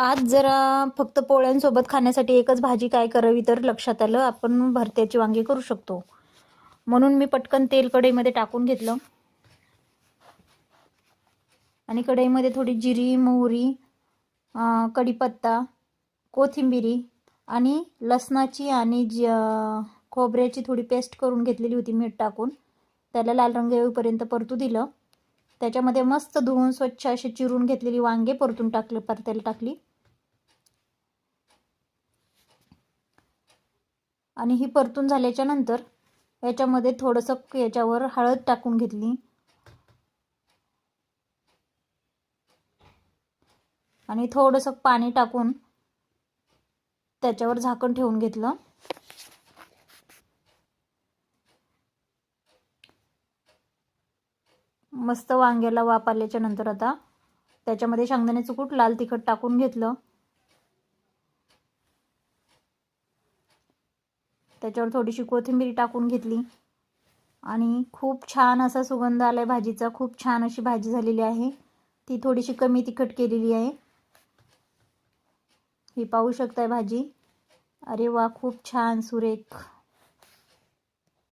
आज जरा फक्त पोळ्यांसोबत खाण्यासाठी एकच भाजी काय करावी तर लक्षात आलं आपण भरत्याची वांगी करू शकतो. म्हणून मी पटकन तेल कढईमध्ये टाकून घेतलं. आणि कढईमध्ये थोडी जिरी मोहरी कढीपत्ता कोथिंबिरी आणि लसणाची आणि ज खोबऱ्याची थोडी पेस्ट करून घेतलेली होती मीठ टाकून. त्याला लाल रंग येऊपर्यंत परतू दिलं. त्याच्यामध्ये मस्त धुवून स्वच्छ अशी चिरून घेतलेली वांगे परतून टाकले परतायला टाकली. आणि ही परतून झाल्याच्यानंतर याच्यामध्ये थोडंसं याच्यावर हळद टाकून घेतली. आणि थोडंसं पाणी टाकून त्याच्यावर झाकण ठेवून घेतलं. मस्त वांग्याला वाप आल्याच्यानंतर आता त्याच्यामध्ये शेंगदाण्याचं कूट लाल तिखट टाकून घेतलं. त्याच्यावर थोडीशी कोथिंबीर टाकून घेतली. आणि खूप छान असा सुगंध आला आहे भाजीचा. खूप छान अशी भाजी झालेली आहे. ती थोडीशी कमी तिखट केलेली आहे. ही पाहू शकताय भाजी. अरे वा खूप छान सुरेख.